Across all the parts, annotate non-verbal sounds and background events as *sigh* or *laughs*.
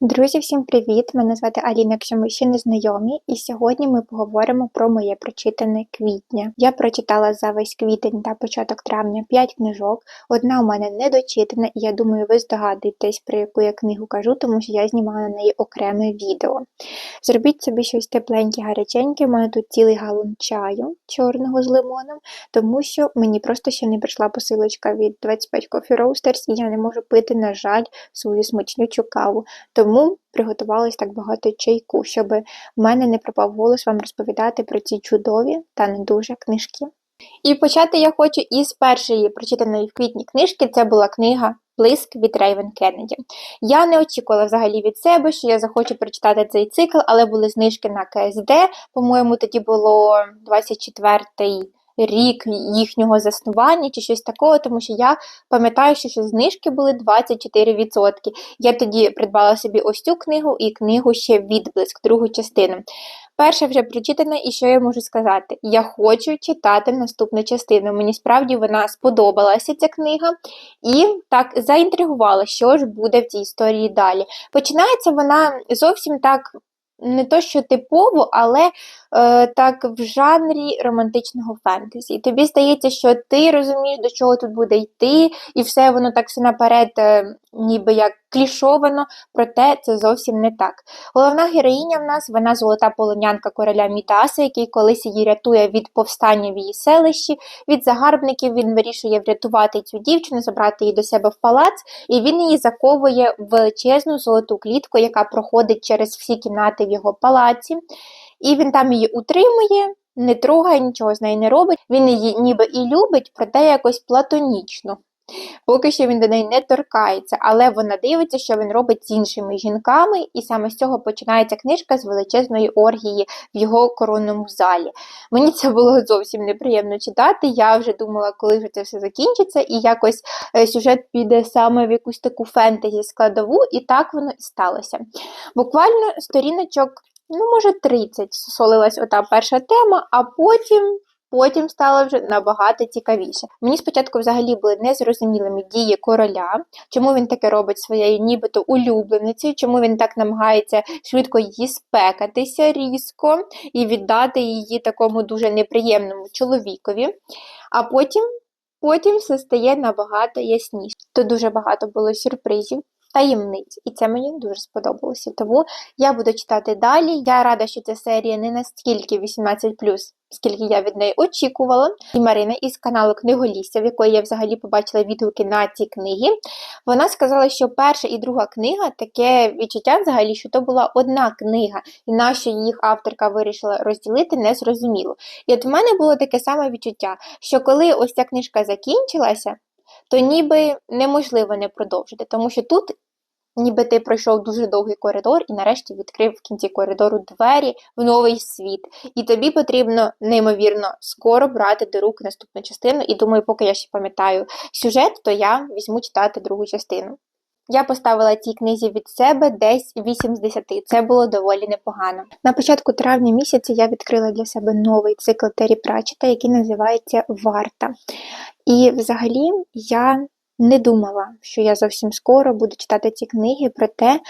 Друзі, всім привіт! Мене звати Аліна, якщо ми ще не знайомі, і сьогодні ми поговоримо про моє прочитане квітня. Я прочитала за весь квітень та початок травня 5 книжок. Одна у мене не дочитана, і я думаю, ви здогадуєтесь, про яку я книгу кажу, тому що я знімала на неї окреме відео. Зробіть собі щось тепленьке, гаряченьке. У мене тут цілий галон чаю чорного з лимоном, тому що мені просто ще не прийшла посилочка від 25 Coffee Roasters, і я не можу пити, на жаль, свою смачнючу каву. Тому приготувалось так багато чайку, щоб в мене не пропав голос вам розповідати про ці чудові та не дуже книжки. І почати я хочу із першої прочитаної в квітні книжки. Це була книга Блиск від Рейвен Кеннеді. Я не очікувала взагалі від себе, що я захочу прочитати цей цикл, але були знижки на КСД. По-моєму, тоді було 24-й рік їхнього заснування чи щось такого, тому що я пам'ятаю, що ще знижки були 24%. Я тоді придбала собі ось цю книгу і книгу ще відблиск, другу частину. Перша вже прочитана, і що я можу сказати? Я хочу читати наступну частину. Мені справді вона сподобалася ця книга, і так заінтригувала, що ж буде в цій історії далі. Починається вона зовсім так не то, що типово, але е, так в жанрі романтичного фентезі. Тобі здається, що ти розумієш, до чого тут буде йти, і все воно так все наперед, е, ніби як клішовано, проте це зовсім не так. Головна героїня в нас вона золота полонянка короля Мідаса, який колись її рятує від повстання в її селищі, від загарбників він вирішує врятувати цю дівчину, забрати її до себе в палац, і він її заковує в величезну золоту клітку, яка проходить через всі кімнати в його палаці. І він там її утримує, не трогає, нічого з нею не робить. Він її ніби і любить, проте якось платонічно. Поки що він до неї не торкається, але вона дивиться, що він робить з іншими жінками, і саме з цього починається книжка з величезної оргії в його коронному залі. Мені це було зовсім неприємно читати. Я вже думала, коли вже це все закінчиться, і якось е, сюжет піде саме в якусь таку фентезі складову, і так воно і сталося. Буквально сторіночок. Ну, може, 30 солилась ота перша тема, а потім Потім стало вже набагато цікавіше. Мені спочатку взагалі були незрозумілими дії короля, чому він таке робить своєю нібито улюбленицею, чому він так намагається швидко її спекатися різко і віддати її такому дуже неприємному чоловікові. А потім потім все стає набагато ясніше. Тут дуже багато було сюрпризів таємниць, і це мені дуже сподобалося. Тому я буду читати далі. Я рада, що ця серія не настільки 18, скільки я від неї очікувала. І Марина із каналу Книголісся, в якої я взагалі побачила відгуки на ці книги. Вона сказала, що перша і друга книга таке відчуття, взагалі, що то була одна книга, і нащо їх авторка вирішила розділити, не зрозуміло. І от в мене було таке саме відчуття, що коли ось ця книжка закінчилася то ніби неможливо не продовжити, тому що тут. Ніби ти пройшов дуже довгий коридор і нарешті відкрив в кінці коридору двері в новий світ. І тобі потрібно, неймовірно, скоро брати до рук наступну частину. І думаю, поки я ще пам'ятаю сюжет, то я візьму читати другу частину. Я поставила цій книзі від себе десь 8 з 10. Це було доволі непогано. На початку травня місяця я відкрила для себе новий цикл Террі Прачета, який називається Варта. І взагалі я не думала, що я зовсім скоро буду читати ці книги, проте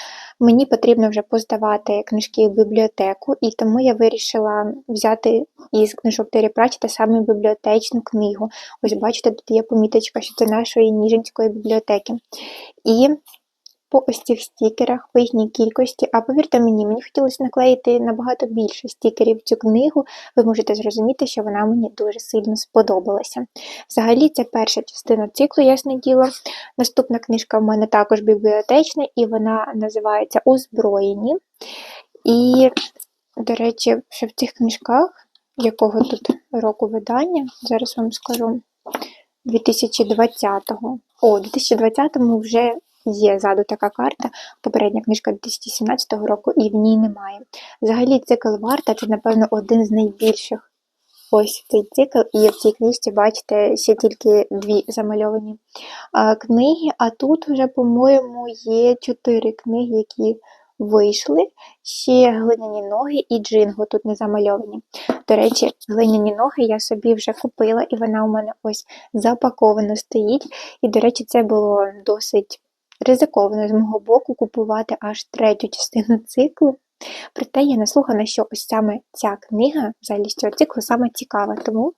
мені потрібно вже поздавати книжки в бібліотеку, і тому я вирішила взяти із книжок Террі Прачета саме бібліотечну книгу. Ось бачите, тут є поміточка, що це нашої Ніжинської бібліотеки. І по ось цих стікерах по їхній кількості, а повірте мені, мені хотілося наклеїти набагато більше стікерів в цю книгу, ви можете зрозуміти, що вона мені дуже сильно сподобалася. Взагалі, це перша частина циклу, ясне діло. Наступна книжка в мене також бібліотечна, і вона називається Озброєні. І, до речі, ще в цих книжках, якого тут року видання, зараз вам скажу. 2020-го. О, у 2020-му вже Є ззаду така карта, попередня книжка 2017 року, і в ній немає. Взагалі, цикл варта це, напевно, один з найбільших. Ось цей цикл, і в цій книжці, бачите, ще тільки дві замальовані книги. А тут вже, по-моєму, є чотири книги, які вийшли. Ще глиняні ноги і джинго тут не замальовані. До речі, глиняні ноги я собі вже купила, і вона у мене ось запаковано стоїть. І, до речі, це було досить Ризиковано з мого боку купувати аж третю частину циклу. Проте я наслухана, що ось саме ця книга взагалі цього циклу саме цікава, тому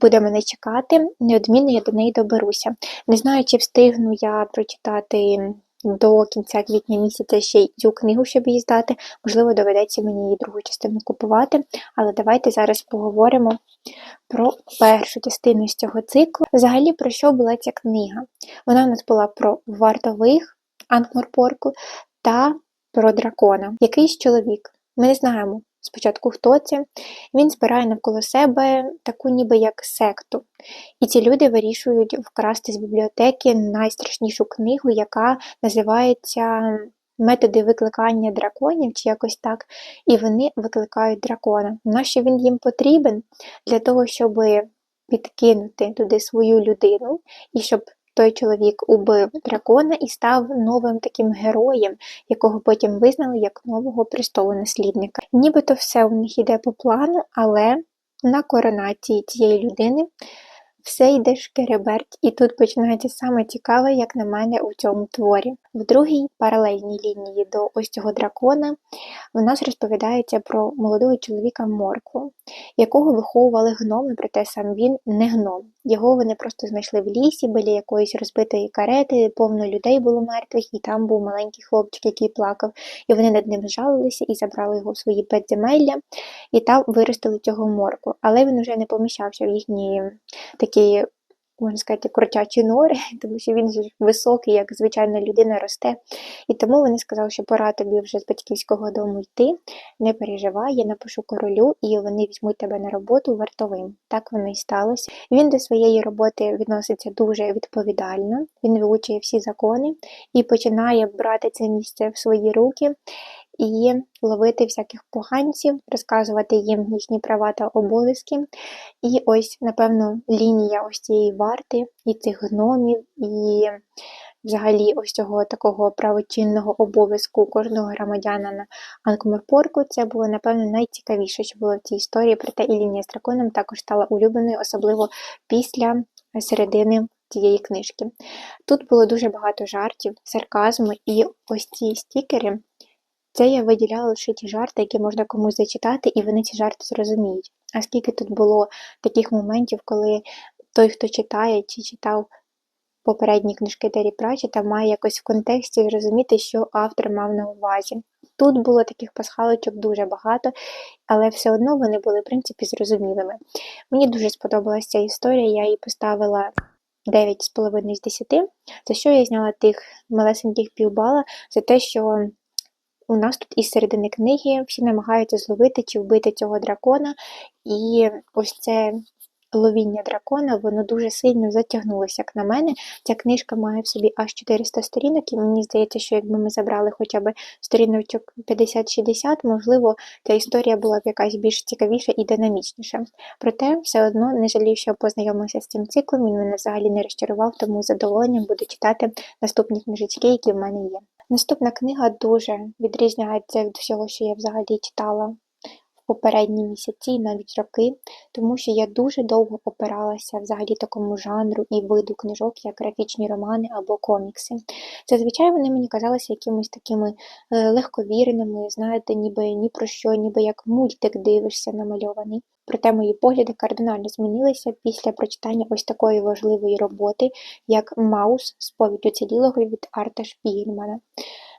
буде мене чекати, неодмінно я до неї доберуся. Не знаю, чи встигну я прочитати до кінця квітня місяця ще й цю книгу, щоб її здати. Можливо, доведеться мені її другу частину купувати, але давайте зараз поговоримо про першу частину з цього циклу. Взагалі, про що була ця книга? Вона у нас була про вартових Ангморпорку та про дракона. Якийсь чоловік. Ми не знаємо спочатку, хто це. Він збирає навколо себе таку ніби як секту. І ці люди вирішують вкрасти з бібліотеки найстрашнішу книгу, яка називається Методи викликання драконів чи якось так. І вони викликають дракона. Нащо він їм потрібен? Для того, щоб підкинути туди свою людину і щоб той чоловік убив дракона і став новим таким героєм, якого потім визнали як нового престолонаслідника. Нібито все у них йде по плану, але на коронації цієї людини все йде шкереберть, і тут починається саме цікаве, як на мене, у цьому творі. В другій паралельній лінії до ось цього дракона в нас розповідається про молодого чоловіка Моркву, якого виховували гноми, проте сам він не гном. Його вони просто знайшли в лісі біля якоїсь розбитої карети, повно людей було мертвих, і там був маленький хлопчик, який плакав. І вони над ним жалилися і забрали його в свої підземелля, і там виростили цього морку. Але він вже не поміщався в їхні такі можна сказати, крутячі нори, *laughs* тому що він високий, як звичайна людина росте. І тому вони сказали, що пора тобі вже з батьківського дому йти, не переживай, я напишу королю, і вони візьмуть тебе на роботу вартовим. Так воно і сталося. Він до своєї роботи відноситься дуже відповідально, він вивчує всі закони і починає брати це місце в свої руки і ловити всяких поганців, розказувати їм їхні права та обов'язки. І ось, напевно, лінія ось цієї варти, і цих гномів, і взагалі ось цього такого правочинного обов'язку кожного громадяна на Анкморпорку. Це було, напевно, найцікавіше, що було в цій історії, проте і лінія з драконом також стала улюбленою, особливо після середини. Цієї книжки. Тут було дуже багато жартів, сарказму, і ось ці стікери це я виділяла лише ті жарти, які можна комусь зачитати, і вони ці жарти зрозуміють. А скільки тут було таких моментів, коли той, хто читає чи читав попередні книжки Террі Пратчета, має якось в контексті зрозуміти, що автор мав на увазі. Тут було таких пасхалочок дуже багато, але все одно вони були, в принципі, зрозумілими. Мені дуже сподобалася ця історія, я її поставила 9,5 з 10, за що я зняла тих малесеньких півбала, за те, що у нас тут із середини книги всі намагаються зловити чи вбити цього дракона, і ось це ловіння дракона, воно дуже сильно затягнулося, як на мене. Ця книжка має в собі аж 400 сторінок, і мені здається, що якби ми забрали хоча б сторіночок 50-60, можливо, ця історія була б якась більш цікавіша і динамічніша. Проте, все одно не жалію, що познайомилася з цим циклом, він мене взагалі не розчарував, тому з задоволенням буду читати наступні книжечки, які в мене є. Наступна книга дуже відрізняється від всього, що я взагалі читала попередні місяці навіть роки, тому що я дуже довго опиралася взагалі такому жанру і виду книжок, як графічні романи або комікси. Зазвичай вони мені казалися якимись такими е, легковірними, знаєте, ніби ні про що, ніби як мультик дивишся намальований. Проте мої погляди кардинально змінилися після прочитання ось такої важливої роботи, як Маус сповідь уцілілого від Арта Шпігельмана.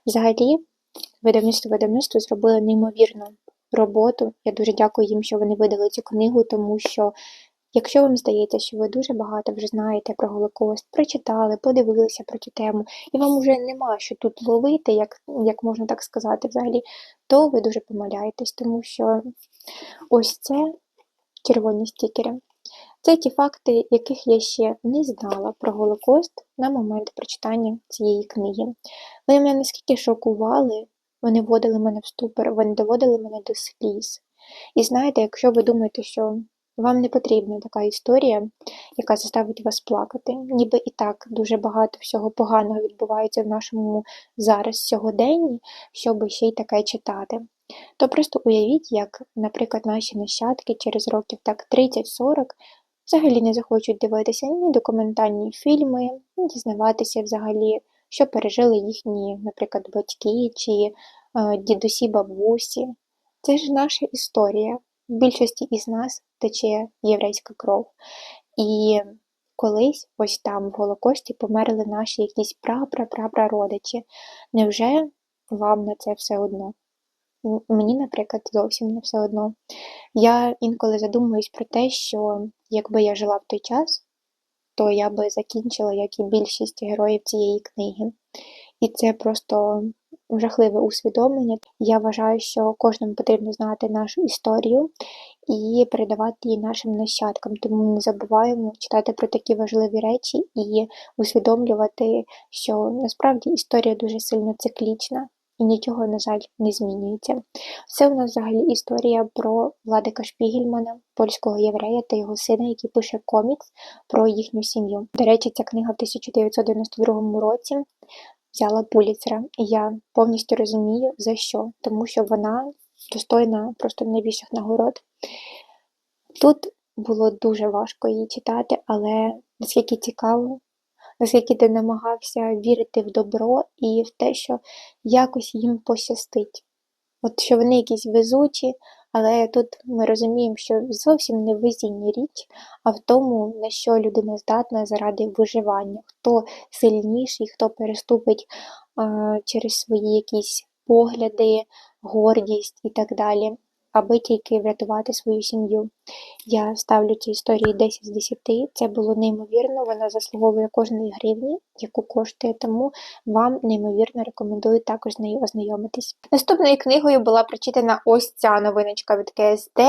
Взагалі, видавництво видавництво зробили неймовірну роботу. Я дуже дякую їм, що вони видали цю книгу, тому що. Якщо вам здається, що ви дуже багато вже знаєте про Голокост, прочитали, подивилися про цю тему, і вам вже нема що тут ловити, як як можна так сказати, взагалі, то ви дуже помиляєтесь, тому що ось це червоні стікери. Це ті факти, яких я ще не знала про Голокост на момент прочитання цієї книги. Вони мене наскільки шокували, вони вводили мене в ступор, вони доводили мене до сліз. І знаєте, якщо ви думаєте, що вам не потрібна така історія, яка заставить вас плакати, ніби і так дуже багато всього поганого відбувається в нашому зараз сьогоденні, щоб ще й таке читати. То просто уявіть, як, наприклад, наші нащадки через років так 30-40 взагалі не захочуть дивитися ні документальні фільми, ні дізнаватися взагалі, що пережили їхні, наприклад, батьки чи е, дідусі, бабусі. Це ж наша історія. В більшості із нас тече єврейська кров. І колись ось там, в Голокості, померли наші якісь прапрапрапрародичі. Невже вам на це все одно? Мені, наприклад, зовсім не все одно. Я інколи задумуюсь про те, що якби я жила в той час, то я би закінчила, як і більшість героїв цієї книги. І це просто жахливе усвідомлення. Я вважаю, що кожному потрібно знати нашу історію і передавати її нашим нащадкам. Тому не забуваємо читати про такі важливі речі і усвідомлювати, що насправді історія дуже сильно циклічна. І нічого, на жаль, не змінюється. Це у нас взагалі історія про Владика Шпігельмана, польського єврея та його сина, який пише комікс про їхню сім'ю. До речі, ця книга в 1992 році взяла Пуліцера. І я повністю розумію, за що, тому що вона достойна просто найбільших нагород. Тут було дуже важко її читати, але наскільки цікаво, наскільки ти намагався вірити в добро і в те, що якось їм пощастить. От що вони якісь везучі, але тут ми розуміємо, що зовсім не в везінні річ, а в тому, на що людина здатна заради виживання, хто сильніший, хто переступить а, через свої якісь погляди, гордість і так далі, аби тільки врятувати свою сім'ю. Я ставлю цій історії 10 з 10. Це було неймовірно, вона заслуговує кожної гривні, яку коштує, тому вам неймовірно рекомендую також з нею ознайомитись. Наступною книгою була прочитана ось ця новиночка від КСД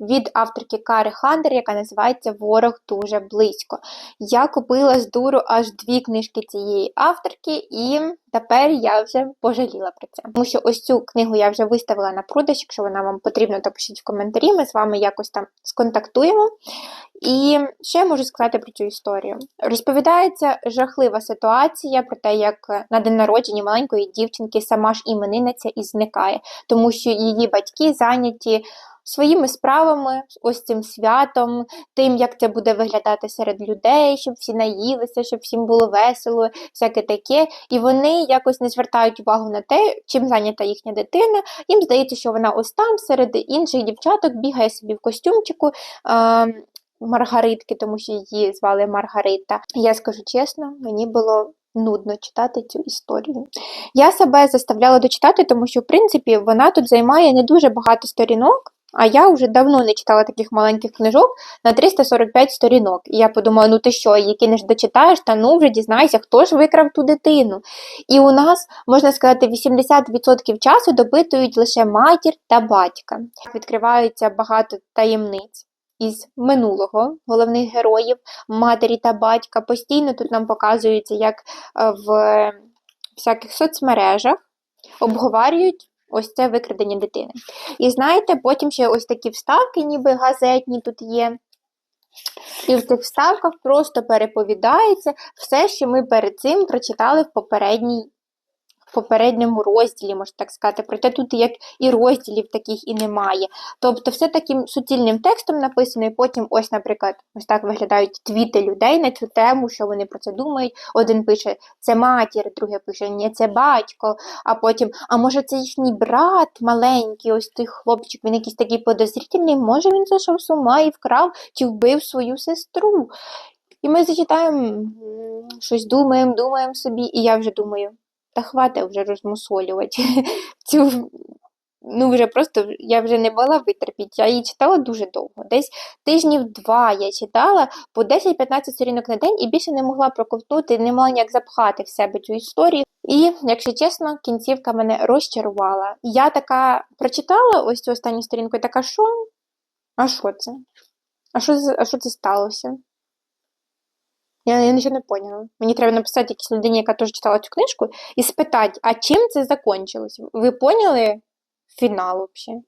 від авторки Кари Хандер, яка називається Ворог дуже близько. Я купила з дуру аж дві книжки цієї авторки, і тепер я вже пожаліла про це. Тому що ось цю книгу я вже виставила на продаж. Якщо вона вам потрібна, то пишіть в коментарі. Ми з вами якось там сконтактуємо. І що я можу сказати про цю історію? Розповідається жахлива ситуація про те, як на день народження маленької дівчинки сама ж іменинниця і зникає, тому що її батьки зайняті своїми справами, ось цим святом, тим, як це буде виглядати серед людей, щоб всі наїлися, щоб всім було весело, всяке таке. І вони якось не звертають увагу на те, чим зайнята їхня дитина. Їм здається, що вона ось там серед інших дівчаток бігає собі в костюмчику. Е Маргаритки, тому що її звали Маргарита. Я скажу чесно, мені було нудно читати цю історію. Я себе заставляла дочитати, тому що, в принципі, вона тут займає не дуже багато сторінок. А я вже давно не читала таких маленьких книжок на 345 сторінок. І я подумала, ну ти що, які не ж дочитаєш, та ну вже дізнайся, хто ж викрав ту дитину. І у нас, можна сказати, 80% часу допитують лише матір та батька. Відкриваються багато таємниць. Із минулого головних героїв, матері та батька. Постійно тут нам показується, як в всяких соцмережах обговорюють ось це викрадення дитини. І знаєте, потім ще ось такі вставки, ніби газетні тут є. І в цих вставках просто переповідається все, що ми перед цим прочитали в попередній попередньому розділі, можна так сказати, проте тут як і розділів таких і немає. Тобто, все таким суцільним текстом написано, і потім, ось, наприклад, ось так виглядають твіти людей на цю тему, що вони про це думають. Один пише це матір, другий пише ні, це батько, а потім, а може, це їхній брат маленький, ось той хлопчик, він якийсь такий подозрительний, може він зайшов з ума і вкрав чи вбив свою сестру. І ми зачитаємо, щось думаємо, думаємо собі, і я вже думаю та хватить вже розмусолювати *laughs* цю. Ну, вже просто я вже не була витерпіти. Я її читала дуже довго. Десь тижнів два я читала по 10-15 сторінок на день і більше не могла проковтнути, не могла ніяк запхати в себе цю історію. І, якщо чесно, кінцівка мене розчарувала. Я така прочитала ось цю останню сторінку і така, що? А що це? А що, а що це сталося? Я я нічого не поняла. Мені треба написати якійсь людині, яка теж читала цю книжку, і спитати, а чим це закончилось? Ви поняли фінал взагалі?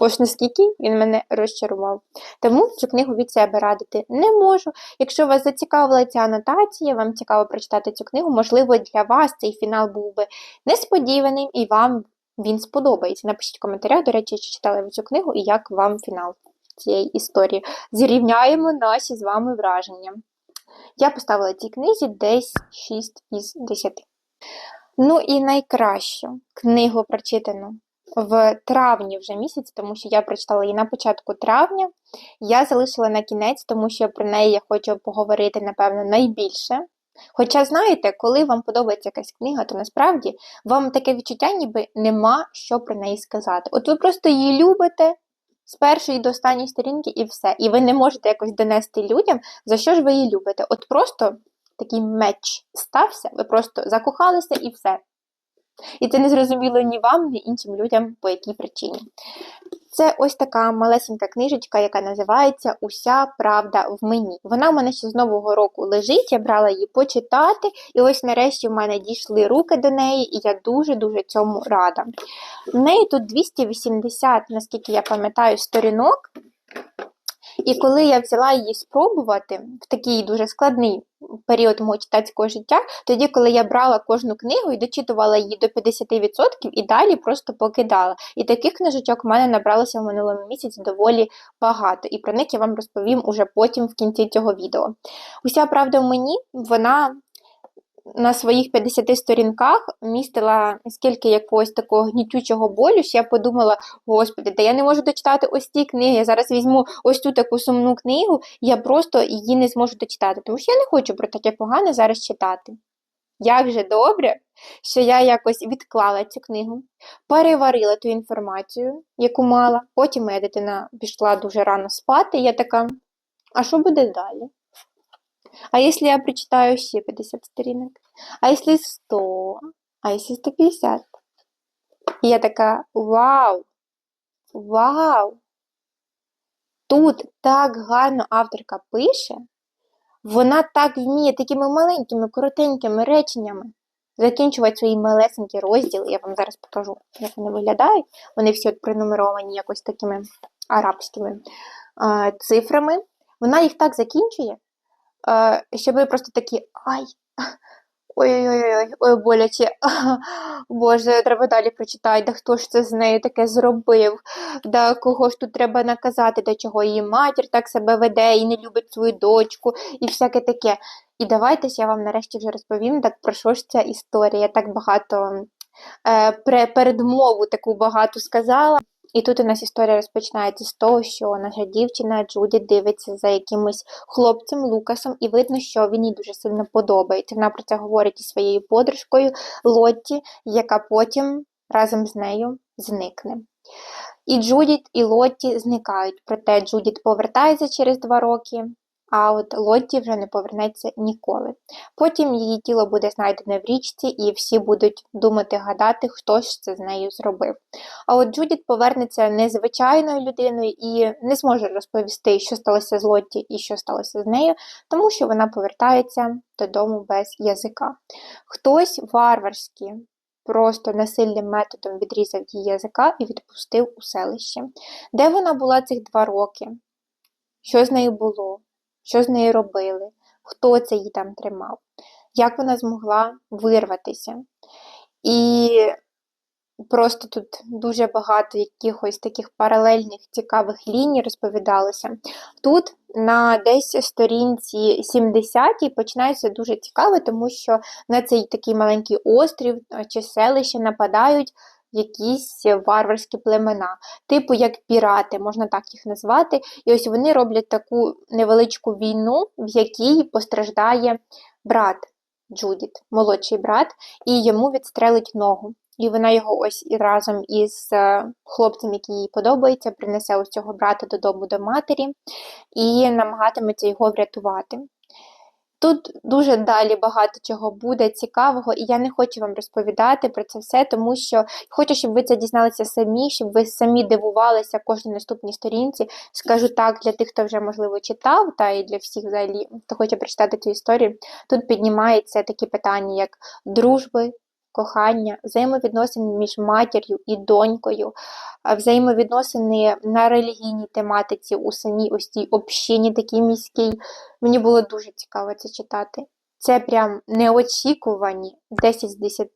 Ось наскільки він мене розчарував. Тому цю книгу від себе радити не можу. Якщо вас зацікавила ця анотація, вам цікаво прочитати цю книгу, можливо, для вас цей фінал був би несподіваним і вам він сподобається. Напишіть в коментарях, до речі, чи читали ви цю книгу і як вам фінал цієї історії. Зрівняємо наші з вами враження. Я поставила цій книзі десь 6 із 10. Ну і найкращу книгу прочитану в травні вже місяці, тому що я прочитала її на початку травня. Я залишила на кінець, тому що про неї я хочу поговорити, напевно, найбільше. Хоча, знаєте, коли вам подобається якась книга, то насправді вам таке відчуття, ніби нема що про неї сказати. От ви просто її любите з першої до останньої сторінки і все. І ви не можете якось донести людям, за що ж ви її любите. От просто такий меч стався, ви просто закохалися і все. І це не зрозуміло ні вам, ні іншим людям по якій причині. Це ось така малесенька книжечка, яка називається Уся правда в мені. Вона в мене ще з нового року лежить, я брала її почитати, і ось нарешті в мене дійшли руки до неї, і я дуже-дуже цьому рада. В неї тут 280, наскільки я пам'ятаю, сторінок. І коли я взяла її спробувати в такий дуже складний період мого читацького життя, тоді, коли я брала кожну книгу і дочитувала її до 50% і далі просто покидала. І таких книжечок в мене набралося в минулому місяці доволі багато. І про них я вам розповім уже потім в кінці цього відео. Уся правда в мені, вона на своїх 50 сторінках містила скільки якогось такого гнітючого болю, що я подумала: господи, да я не можу дочитати ось ці книги. Я зараз візьму ось цю таку сумну книгу, я просто її не зможу дочитати, тому що я не хочу про таке погане зараз читати. Як же добре, що я якось відклала цю книгу, переварила ту інформацію, яку мала. Потім моя дитина пішла дуже рано спати, я така, а що буде далі? А если я прочитаю ще 50 сторінок? А если 100? А если 150? І я така, вау! Вау! Тут так гарно авторка пише, вона так вміє такими маленькими, коротенькими реченнями закінчувати свої малесенькі розділи. Я вам зараз покажу, як вони виглядають. Вони всі от пронумеровані якось такими арабськими е, цифрами. Вона їх так закінчує, е, що ви просто такі ай. Ой-ой-ой, ой, боляче, *laughs* Боже, треба далі прочитати, да хто ж це з нею таке зробив, да кого ж тут треба наказати, до чого її матір так себе веде і не любить свою дочку, і всяке таке. І давайте я вам нарешті вже розповім, так про що ж ця історія. Так багато е, передмову таку багато сказала. І тут у нас історія розпочинається з того, що наша дівчина Джуді дивиться за якимось хлопцем Лукасом, і видно, що він їй дуже сильно подобається. Вона про це говорить із своєю подружкою Лотті, яка потім разом з нею зникне. І Джудіт, і Лотті зникають, проте Джудіт повертається через два роки, а от Лотті вже не повернеться ніколи. Потім її тіло буде знайдене в річці, і всі будуть думати, гадати, хто ж це з нею зробив. А от Джудіт повернеться незвичайною людиною і не зможе розповісти, що сталося з Лотті і що сталося з нею, тому що вона повертається додому без язика. Хтось варварський. Просто насильним методом відрізав її язика і відпустив у селище. Де вона була цих два роки? Що з нею було? Що з нею робили, хто це її там тримав, як вона змогла вирватися. І просто тут дуже багато якихось таких паралельних цікавих ліній розповідалося. Тут на десь сторінці 70 починається дуже цікаво, тому що на цей такий маленький острів чи селище нападають якісь варварські племена, типу як пірати, можна так їх назвати. І ось вони роблять таку невеличку війну, в якій постраждає брат Джудіт, молодший брат, і йому відстрелить ногу. І вона його ось разом із е, хлопцем, який їй подобається, принесе ось цього брата додому до матері і намагатиметься його врятувати. Тут дуже далі багато чого буде цікавого, і я не хочу вам розповідати про це все, тому що хочу, щоб ви це дізналися самі, щоб ви самі дивувалися кожній наступній сторінці. Скажу так, для тих, хто вже, можливо, читав, та і для всіх взагалі, хто хоче прочитати цю історію. Тут піднімається такі питання, як дружби, кохання, взаємовідносини між матір'ю і донькою, взаємовідносини на релігійній тематиці у самій ось цій общині такій міській. Мені було дуже цікаво це читати. Це прям неочікувані 10 з 10.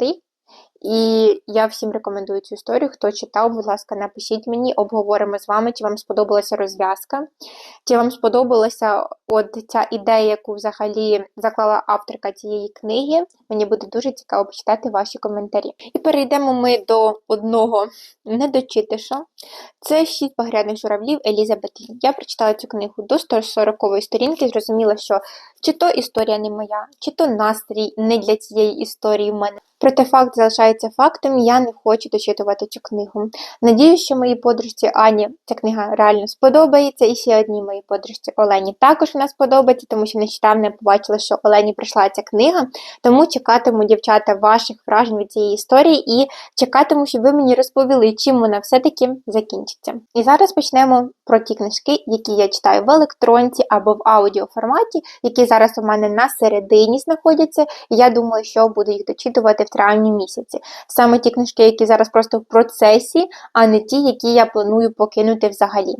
І я всім рекомендую цю історію. Хто читав, будь ласка, напишіть мені, обговоримо з вами, чи вам сподобалася розв'язка, чи вам сподобалася от ця ідея, яку взагалі заклала авторка цієї книги. Мені буде дуже цікаво почитати ваші коментарі. І перейдемо ми до одного недочитиша. Це шість багряних журавлів Елізабет Лі. Я прочитала цю книгу до 140-ї сторінки, зрозуміла, що чи то історія не моя, чи то настрій не для цієї історії в мене. Проте факт залишається фактом, я не хочу дочитувати цю книгу. Надіюсь, що моїй подружці Ані ця книга реально сподобається, і ще одній моїй подружці Олені також вона сподобається, тому що нещодавно я побачила, що Олені прийшла ця книга. Тому чекатиму, дівчата, ваших вражень від цієї історії і чекатиму, щоб ви мені розповіли, чим вона все-таки закінчиться. І зараз почнемо про ті книжки, які я читаю в електронці або в аудіоформаті, які зараз у мене на середині знаходяться. І я думаю, що буду їх дочитувати в травні місяці. Саме ті книжки, які зараз просто в процесі, а не ті, які я планую покинути взагалі.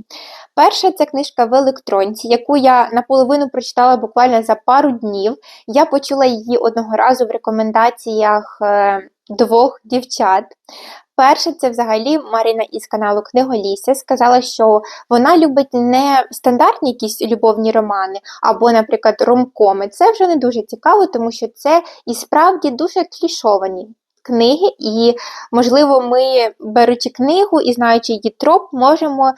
Перша це книжка в електронці, яку я наполовину прочитала буквально за пару днів. Я почула її одного разу в рекомендаціях е, двох дівчат. Перше, це взагалі Марина із каналу Книголісся сказала, що вона любить не стандартні якісь любовні романи, або, наприклад, ромкоми. Це вже не дуже цікаво, тому що це і справді дуже клішовані книги, і, можливо, ми, беручи книгу і знаючи її троп, можемо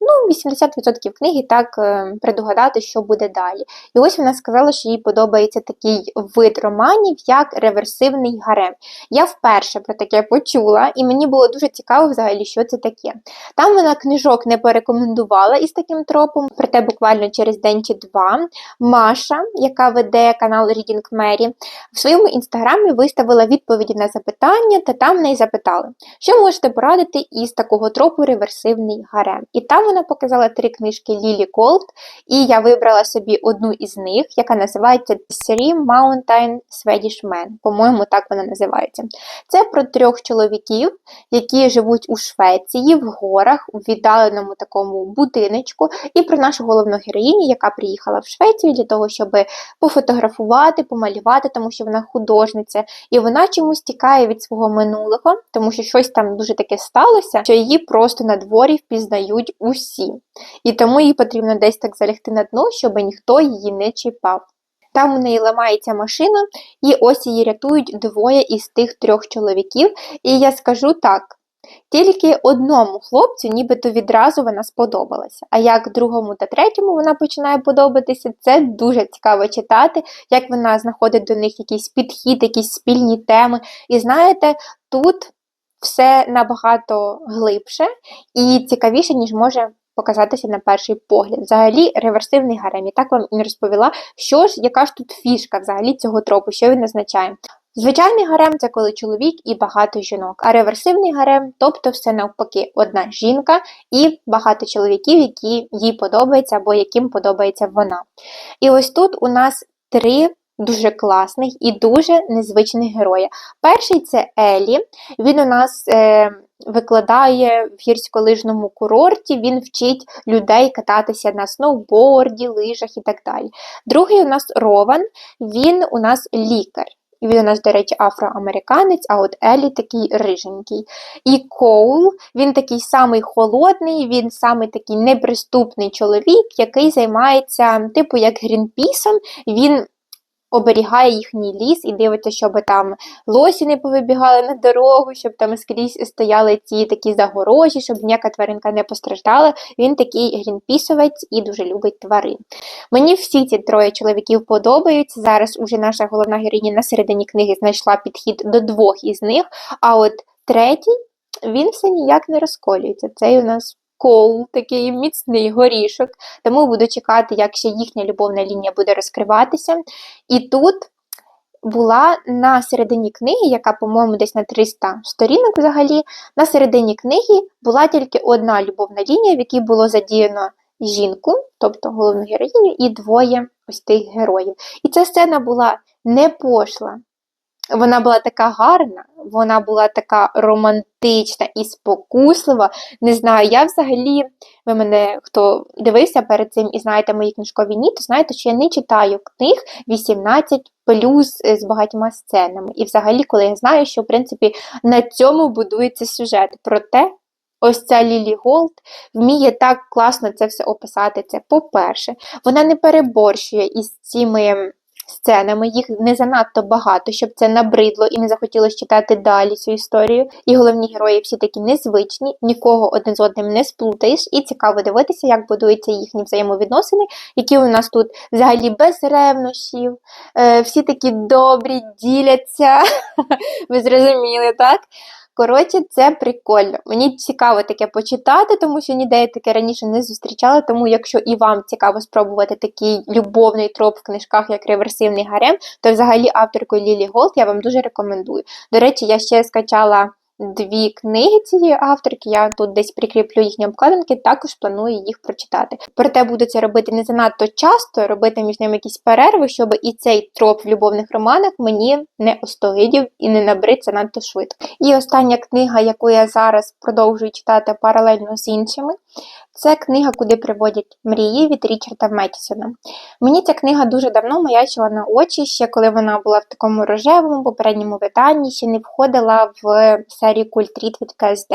ну, 80% книги так е, предугадати, що буде далі. І ось вона сказала, що їй подобається такий вид романів, як реверсивний гарем. Я вперше про таке почула, і мені було дуже цікаво, взагалі, що це таке. Там вона книжок не порекомендувала із таким тропом, проте буквально через день чи два Маша, яка веде канал Reading Mary, в своєму інстаграмі виставила відповіді на запитання, та там в неї запитали, що можете порадити із такого тропу реверсивний гарем. І там вона показала три книжки Лілі Колд, і я вибрала собі одну із них, яка називається Three Mountain Swedish Men. По-моєму, так вона називається. Це про трьох чоловіків, які живуть у Швеції, в горах, у віддаленому такому будиночку, і про нашу головну героїню, яка приїхала в Швецію для того, щоб пофотографувати, помалювати, тому що вона художниця, і вона чомусь тікає від свого минулого, тому що щось там дуже таке сталося, що її просто на дворі впізнають усі усі, і тому їй потрібно десь так залягти на дно, щоб ніхто її не чіпав. Там у неї ламається машина, і ось її рятують двоє із тих трьох чоловіків. І я скажу так: тільки одному хлопцю, нібито відразу вона сподобалася. А як другому та третьому вона починає подобатися, це дуже цікаво читати, як вона знаходить до них якийсь підхід, якісь спільні теми. І знаєте, тут все набагато глибше і цікавіше, ніж може показатися на перший погляд. Взагалі, реверсивний гарем. І так вам і не розповіла, що ж, яка ж тут фішка взагалі цього тропу, що він означає. Звичайний гарем це коли чоловік і багато жінок, а реверсивний гарем, тобто все навпаки, одна жінка і багато чоловіків, які їй подобаються або яким подобається вона. І ось тут у нас три дуже класних і дуже незвичних героя. Перший це Елі. Він у нас е, викладає в гірськолижному курорті, він вчить людей кататися на сноуборді, лижах і так далі. Другий у нас Рован, він у нас лікар. І Він у нас, до речі, афроамериканець, а от Елі такий риженький. І Коул, він такий самий холодний, він самий такий неприступний чоловік, який займається, типу, як Грінпісом. Він оберігає їхній ліс і дивиться, щоб там лосі не повибігали на дорогу, щоб там скрізь стояли ці такі загорожі, щоб ніяка тваринка не постраждала. Він такий грінпісовець і дуже любить тварин. Мені всі ці троє чоловіків подобаються. Зараз уже наша головна героїня на середині книги знайшла підхід до двох із них, а от третій. Він все ніяк не розколюється. Цей у нас кол, такий міцний горішок. Тому буду чекати, як ще їхня любовна лінія буде розкриватися. І тут була на середині книги, яка, по-моєму, десь на 300 сторінок взагалі. На середині книги була тільки одна любовна лінія, в якій було задіяно жінку, тобто головну героїню, і двоє ось тих героїв. І ця сцена була не пошла. Вона була така гарна, вона була така романтична і спокуслива. Не знаю, я взагалі, ви мене хто дивився перед цим і знаєте мої книжкові ні, то знаєте, що я не читаю книг 18 плюс з багатьма сценами. І взагалі, коли я знаю, що в принципі на цьому будується сюжет. Проте. Ось ця Лілі Голд вміє так класно це все описати. Це по-перше, вона не переборщує із цими сценами, їх не занадто багато, щоб це набридло і не захотілося читати далі цю історію. І головні герої всі такі незвичні, нікого один з одним не сплутаєш, і цікаво дивитися, як будуються їхні взаємовідносини, які у нас тут взагалі без ревнощів, е, всі такі добрі, діляться. *laughs* Ви зрозуміли, так? Коротше, це прикольно. Мені цікаво таке почитати, тому що ніде я таке раніше не зустрічала. Тому, якщо і вам цікаво спробувати такий любовний троп в книжках, як реверсивний гарем, то взагалі авторкою Лілі Голд я вам дуже рекомендую. До речі, я ще скачала дві книги цієї авторки. Я тут десь прикріплю їхні обкладинки, також планую їх прочитати. Проте буду це робити не занадто часто, робити між ними якісь перерви, щоб і цей троп в любовних романах мені не остогидів і не набрид занадто швидко. І остання книга, яку я зараз продовжую читати паралельно з іншими, це книга, куди приводять мрії від Річарда Меттісона. Мені ця книга дуже давно маячила на очі, ще коли вона була в такому рожевому попередньому виданні, ще не входила в серію Культріт від КСД.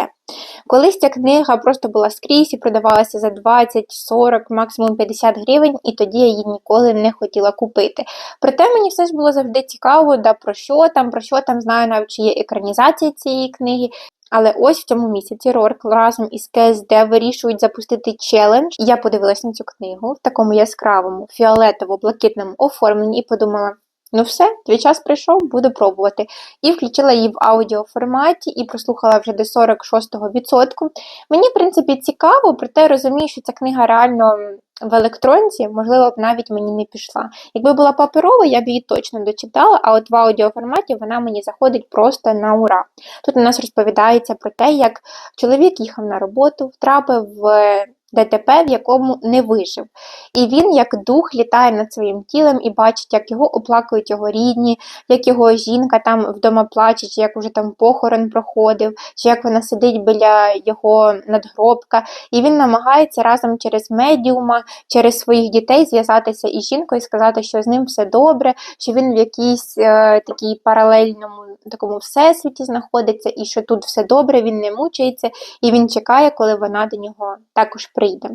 Колись ця книга просто була скрізь і продавалася за 20, 40, максимум 50 гривень, і тоді я її ніколи не хотіла купити. Проте мені все ж було завжди цікаво, да про що там, про що там знаю, навіть чи є екранізація цієї книги. Але ось в цьому місяці Рорк разом із КСД вирішують запустити челендж. Я подивилась на цю книгу в такому яскравому, фіолетово-блакитному оформленні і подумала: ну все, твій час прийшов, буду пробувати. І включила її в аудіоформаті і прослухала вже до 46-го відсотку. Мені, в принципі, цікаво, проте розумію, що ця книга реально в електронці, можливо, б навіть мені не пішла. Якби була паперова, я б її точно дочитала, а от в аудіоформаті вона мені заходить просто на ура. Тут у нас розповідається про те, як чоловік їхав на роботу, втрапив в ДТП, в якому не вижив. І він, як дух, літає над своїм тілом і бачить, як його оплакують його рідні, як його жінка там вдома плаче, чи як уже там похорон проходив, чи як вона сидить біля його надгробка. І він намагається разом через медіума, через своїх дітей зв'язатися із жінкою і сказати, що з ним все добре, що він в якійсь е, такій паралельному такому всесвіті знаходиться, і що тут все добре, він не мучається, і він чекає, коли вона до нього також прийде.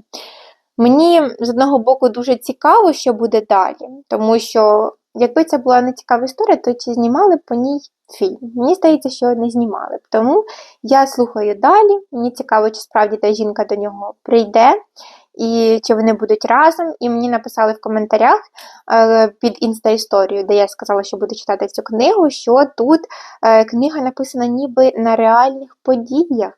Мені з одного боку дуже цікаво, що буде далі, тому що, якби це була не цікава історія, то чи знімали б по ній фільм? Мені здається, що не знімали б. Тому я слухаю далі. Мені цікаво, чи справді та жінка до нього прийде. І чи вони будуть разом, і мені написали в коментарях е, під інста-історію, де я сказала, що буду читати цю книгу, що тут е, книга написана ніби на реальних подіях.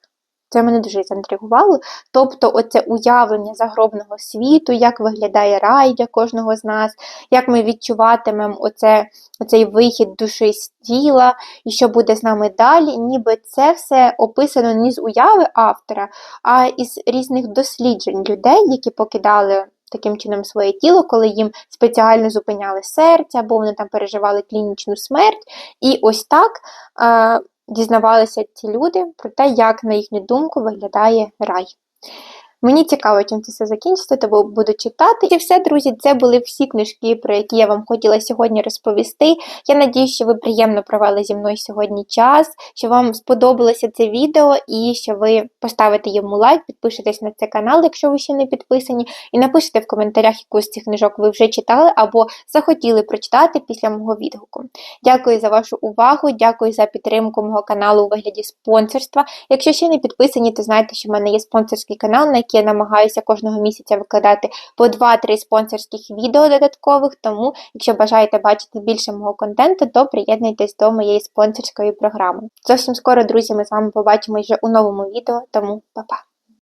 Це мене дуже заінтригувало. Тобто, оце уявлення загробного світу, як виглядає рай для кожного з нас, як ми відчуватимемо оце, оцей вихід душі з тіла, і що буде з нами далі, ніби це все описано не з уяви автора, а із різних досліджень людей, які покидали. Таким чином, своє тіло, коли їм спеціально зупиняли серця, або вони там переживали клінічну смерть. І ось так дізнавалися ці люди про те, як, на їхню думку, виглядає рай. Мені цікаво, чим це все закінчиться, тому буду читати. І все, друзі, це були всі книжки, про які я вам хотіла сьогодні розповісти. Я надію, що ви приємно провели зі мною сьогодні час, що вам сподобалося це відео і що ви поставите йому лайк, підпишетесь на цей канал, якщо ви ще не підписані, і напишите в коментарях, яку з цих книжок ви вже читали або захотіли прочитати після мого відгуку. Дякую за вашу увагу, дякую за підтримку мого каналу у вигляді спонсорства. Якщо ще не підписані, то знайте, що в мене є спонсорський канал, на я намагаюся кожного місяця викладати по 2-3 спонсорських відео додаткових, тому, якщо бажаєте бачити більше мого контенту, то приєднуйтесь до моєї спонсорської програми. Зовсім скоро, друзі, ми з вами побачимось вже у новому відео, тому па-па!